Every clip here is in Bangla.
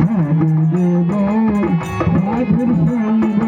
ভগদেব সাধুর সঙ্গ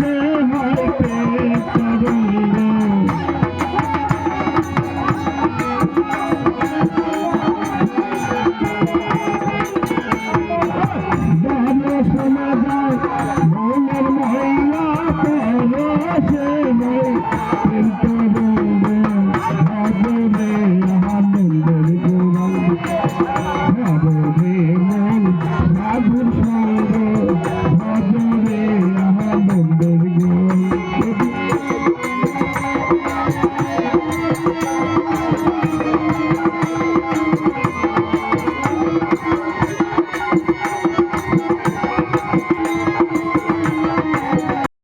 Lord.